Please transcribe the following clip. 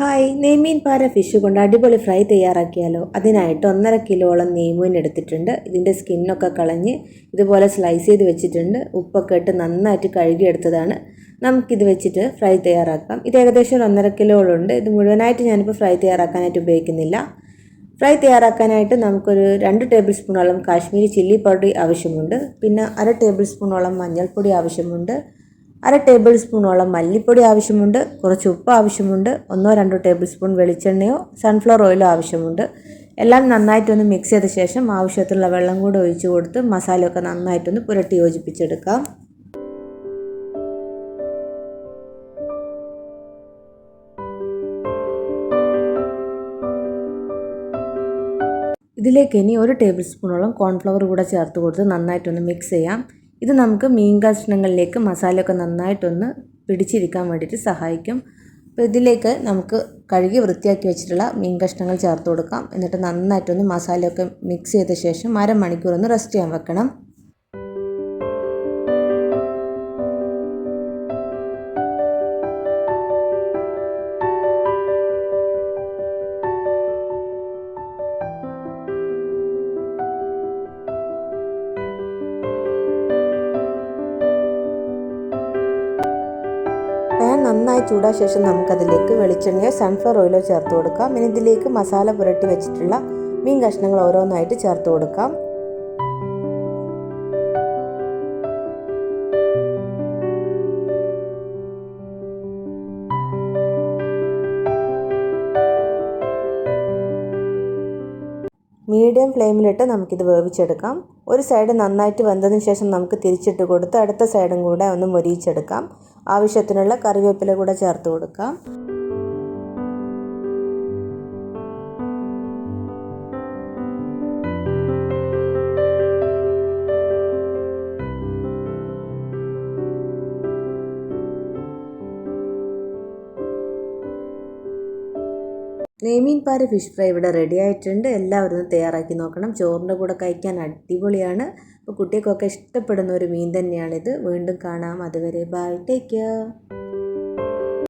Hi നെയ്മീൻ പാര fish കൊണ്ട് അടിപൊളി ഫ്രൈ തയ്യാറാക്കിയാലോ? അതിനായിട്ട് ഒന്നര കിലോളം നെയ്മീൻ എടുത്തിട്ടുണ്ട്. ഇതിന്റെ സ്കിന്നൊക്കെ കളഞ്ഞ് ഇതുപോലെ സ്ലൈസ് ചെയ്ത് വെച്ചിട്ടുണ്ട്. ഉപ്പൊക്കെ ഇട്ട് നന്നായിട്ട് കഴുകിയെടുത്തതാണ്. നമുക്കിത് വെച്ചിട്ട് ഫ്രൈ തയ്യാറാക്കാം. ഇത് ഏകദേശം ഒരു ഒന്നര കിലോളം ഉണ്ട്. ഇത് മുഴുവനായിട്ട് ഞാനിപ്പോൾ ഫ്രൈ തയ്യാറാക്കാനായിട്ട് ഉപയോഗിക്കുന്നില്ല. ഫ്രൈ തയ്യാറാക്കാനായിട്ട് നമുക്കൊരു രണ്ട് ടേബിൾ സ്പൂണോളം കാശ്മീരി ചില്ലി പൗഡർ ആവശ്യമുണ്ട്. പിന്നെ അര ടേബിൾ സ്പൂണോളം മഞ്ഞൾപ്പൊടി ആവശ്യമുണ്ട്. അര ടേബിൾ സ്പൂണോളം മല്ലിപ്പൊടി ആവശ്യമുണ്ട് കുറച്ച് ഉപ്പ് ആവശ്യമുണ്ട് ഒന്നോ രണ്ടോ ടേബിൾ സ്പൂൺ വെളിച്ചെണ്ണയോ സൺഫ്ലവർ ഓയിലോ ആവശ്യമുണ്ട്. എല്ലാം നന്നായിട്ടൊന്ന് മിക്സ് ചെയ്ത ശേഷം ആവശ്യത്തിലുള്ള വെള്ളം കൂടെ ഒഴിച്ചു കൊടുത്ത് മസാലയൊക്കെ നന്നായിട്ടൊന്ന് പുരട്ടി യോജിപ്പിച്ചെടുക്കാം. ഇതിലേക്ക് ഇനി ഒരു ടേബിൾ സ്പൂണോളം കോൺഫ്ലവർ കൂടെ ചേർത്ത് കൊടുത്ത് നന്നായിട്ടൊന്ന് മിക്സ് ചെയ്യാം. ഇത് നമുക്ക് മീൻ കഷ്ണങ്ങളിലേക്ക് മസാലയൊക്കെ നന്നായിട്ടൊന്ന് പിടിച്ചിരിക്കാൻ വേണ്ടിയിട്ട് സഹായിക്കും. അപ്പോൾ ഇതിലേക്ക് നമുക്ക് കഴുകി വൃത്തിയാക്കി വെച്ചിട്ടുള്ള മീൻ കഷ്ണങ്ങൾ ചേർത്ത് കൊടുക്കാം. എന്നിട്ട് നന്നായിട്ടൊന്ന് മസാലയൊക്കെ മിക്സ് ചെയ്ത ശേഷം അരമണിക്കൂർ ഒന്ന് റെസ്റ്റ് ചെയ്യാൻ വെക്കണം. പാൻ നന്നായി ചൂടാ ശേഷം നമുക്കതിലേക്ക് വെളിച്ചെണ്ണയോ സൺഫ്ലവർ ഓയിലോ ചേർത്ത് കൊടുക്കാം. ഇനി ഇതിലേക്ക് മസാല പുരട്ടി വെച്ചിട്ടുള്ള മീൻ കഷ്ണങ്ങൾ ഓരോന്നായിട്ട് ചേർത്ത് കൊടുക്കാം. മീഡിയം ഫ്ലെയിമിലിട്ട് നമുക്കിത് വേവിച്ചെടുക്കാം. ഒരു സൈഡ് നന്നായിട്ട് വെന്തതിന് ശേഷം നമുക്ക് തിരിച്ചിട്ട് കൊടുത്ത് അടുത്ത സൈഡും കൂടെ ഒന്ന് മൊരിയിച്ചെടുക്കാം. ആവശ്യത്തിനുള്ള കറിവേപ്പില കൂടെ ചേർത്ത് കൊടുക്കാം. നെയ്മീൻ പാര ഫിഷ് ഫ്രൈ ഇവിടെ റെഡി ആയിട്ടുണ്ട്. എല്ലാവരും തയ്യാറാക്കി നോക്കണം. ചോറിന്റെ കൂടെ കഴിക്കാൻ അടിപൊളിയാണ്. അപ്പോൾ കുട്ടികൾക്കൊക്കെ ഇഷ്ടപ്പെടുന്ന ഒരു മീൻ തന്നെയാണിത്. വീണ്ടും കാണാം. അതുവരെ ബൈ ടേക്ക് കെയർ